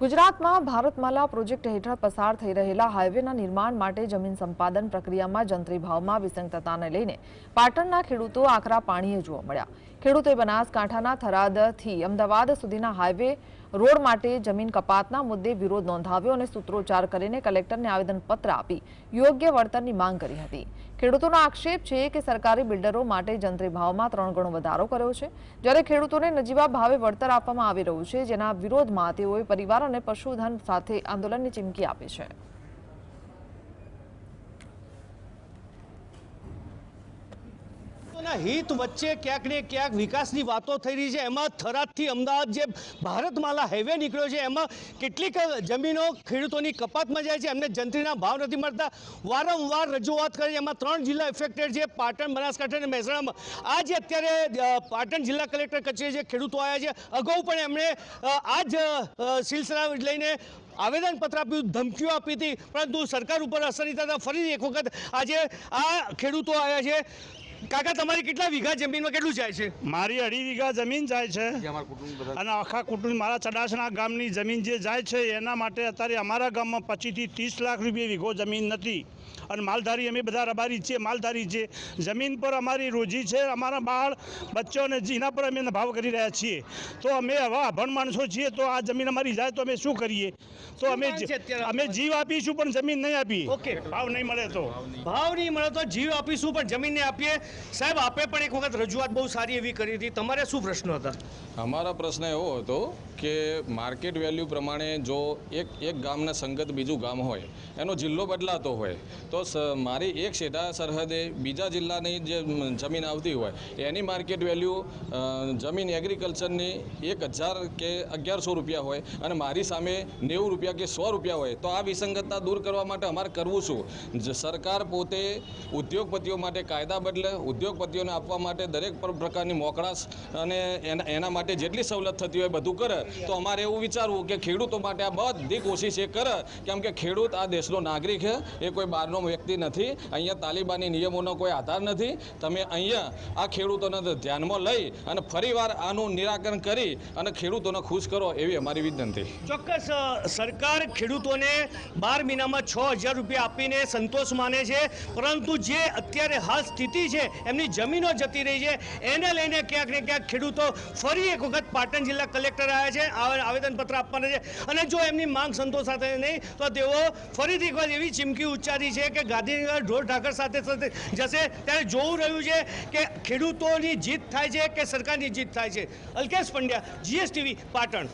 ગુજરાતમાં ભારતમાલા પ્રોજેક્ટ હેઠળ પસાર થઈ રહેલા હાઈવેના નિર્માણ માટે જમીન સંપાદન પ્રક્રિયામાં જંત્રી ભાવમાં વિસંગતતાને લઈને પાટણના ખેડૂતો આકરા પાણીએ જોવા મળ્યા. ખેડૂતોએ બનાસકાંઠાના થરાદથી અમદાવાદ સુધીના હાઈવે રોડ માટે જમીન કપાતના મુદ્દે વિરોધ નોંધાવ્યો અને સૂત્રોચ્ચાર કરીને કલેક્ટરને આવેદનપત્ર આપી યોગ્ય વળતરની માંગ કરી હતી. ખેડૂતોનો આક્ષેપ છે કે સરકારી બિલ્ડરો માટે જંત્રી ભાવમાં ત્રણ ગણો વધારો કર્યો છે. જ્યારે ખેડૂતોને નજીવા ભાવે વળતર આપવામાં આવી રહ્યું છે, જેના વિરોધમાં તેઓએ પરિવાર અને પશુધન સાથે આંદોલનની ચીમકી આપી છે. ના હિત વચ્ચે ક્યાંક ને ક્યાંક વિકાસની વાતો થઈ રહી છે. એમાં થરાદથી અમદાવાદ જે ભારતમાલા હાઈવે નીકળ્યો છે, એમાં કેટલીક જમીનો ખેડૂતોની કપાતમાં જાય છે. એમને જંત્રીના ભાવ નથી મળતા. વારંવાર રજૂઆત કરી એમાં ત્રણ જિલ્લા ઇફેક્ટેડ છે. પાટણ, બનાસકાંઠા અને મહેસાણામાં. આ જે અત્યારે પાટણ જિલ્લા કલેક્ટર કચેરી જે ખેડૂતો આવ્યા છે, અગાઉ પણ એમણે આ જ સિલસિલા લઈને આવેદનપત્ર આપ્યું, ધમકીઓ આપી હતી. પરંતુ સરકાર ઉપર અસર નહીં થતા ફરી એક વખત આજે આ ખેડૂતો આવ્યા છે. કાકા તમારી કેટલા વીઘા જમીનમાં કેટલું જાય છે? મારી અઢી વીઘા જમીન જાય છે. અને આખા કુટુંબ મારા ચડાસણા ગામની જમીન જે જાય છે એના માટે અત્યારે અમારા ગામમાં પચીસથી ત્રીસ લાખ રૂપિયા વીઘો જમીન નથી. અને માલધારી અમે બધા રબારી છીએ માલધારી છીએ જમીન પર અમારી રોજી છે અમારા બાળ બચ્ચોને એના પર અમે ભાવ કરી રહ્યા છીએ. તો અમે હવા અભણ માણસો છીએ તો આ જમીન અમારી જાય તો અમે શું કરીએ? તો અમે અમે જીવ આપીશું પણ જમીન નહીં આપી. ઓકે. ભાવ નહીં મળે તો. ભાવ નહીં મળે તો જીવ આપીશું પણ જમીનને આપીએ. સાહેબ, આપે પણ એક વખત રજૂઆત બહુ સારી એવી કરી હતી. તમારે શું પ્રશ્ન હતા? અમારા પ્રશ્ન એવો હતો કે માર્કેટ વેલ્યુ પ્રમાણે જો એક એક ગામના સંગત બીજું ગામ હોય, એનો જિલ્લો બદલાતો હોય, તો મારી એક સેટા સરહદે બીજા જિલ્લાની જે જમીન આવતી હોય, એની માર્કેટ વેલ્યુ જમીન એગ્રીકલ્ચરની એક હજાર કે અગિયારસો રૂપિયા હોય અને મારી સામે નેવું રૂપિયા કે સો રૂપિયા હોય, તો આ વિસંગતતા દૂર કરવા માટે અમારે કરવું શું? સરકાર પોતે ઉદ્યોગપતિઓ માટે કાયદા બદલે ઉદ્યોગપતિઓને આપવા માટે દરેક પ્રકારની મોકળાશ અને એના માટે જેટલી સવલત થતી હોય બધું કરે. તો અમારે એવું વિચારવું કે ખેડૂતો માટે આ બધી કોશિશ એ કરે. કેમ કે ખેડૂત આ દેશનો નાગરિક છે. એ કોઈ બહારનો વ્યક્તિ નથી. અહીંયા તાલિબાની નિયમોનો કોઈ આધાર નથી. તમે અહીંયા આ ખેડૂતોને ધ્યાનમાં લઈ અને ફરીવાર આનું નિરાકરણ કરી અને ખેડૂતોને ખુશ કરો એવી અમારી વિનંતી. ચોક્કસ સરકાર ખેડૂતોને બાર મહિનામાં છ હજાર રૂપિયા આપીને સંતોષ માને છે. પરંતુ જે અત્યારે હાલ સ્થિતિ છે એમની જમીનો જતી રહી છે. એને લઈને ક્યાંક ને ક્યાંક ખેડૂતો ફરી એક વખત પાટણ જિલ્લા કલેક્ટર આવ્યા છે આવેદનપત્ર આપવાના છે. અને જો એમની માંગ સંતોષાશે નહીં, તો તેઓ ફરીથી એકવાર એવી ચીમકી ઉચ્ચારી છે કે ગાંધીનગર ઢોર ઢાકર સાથે સાથે જશે. ત્યારે જોવું રહ્યું છે કે ખેડૂતોની જીત થાય છે કે સરકારની જીત થાય છે? અલ્કેશ પંડ્યા, જીએસટીવી પાટણ.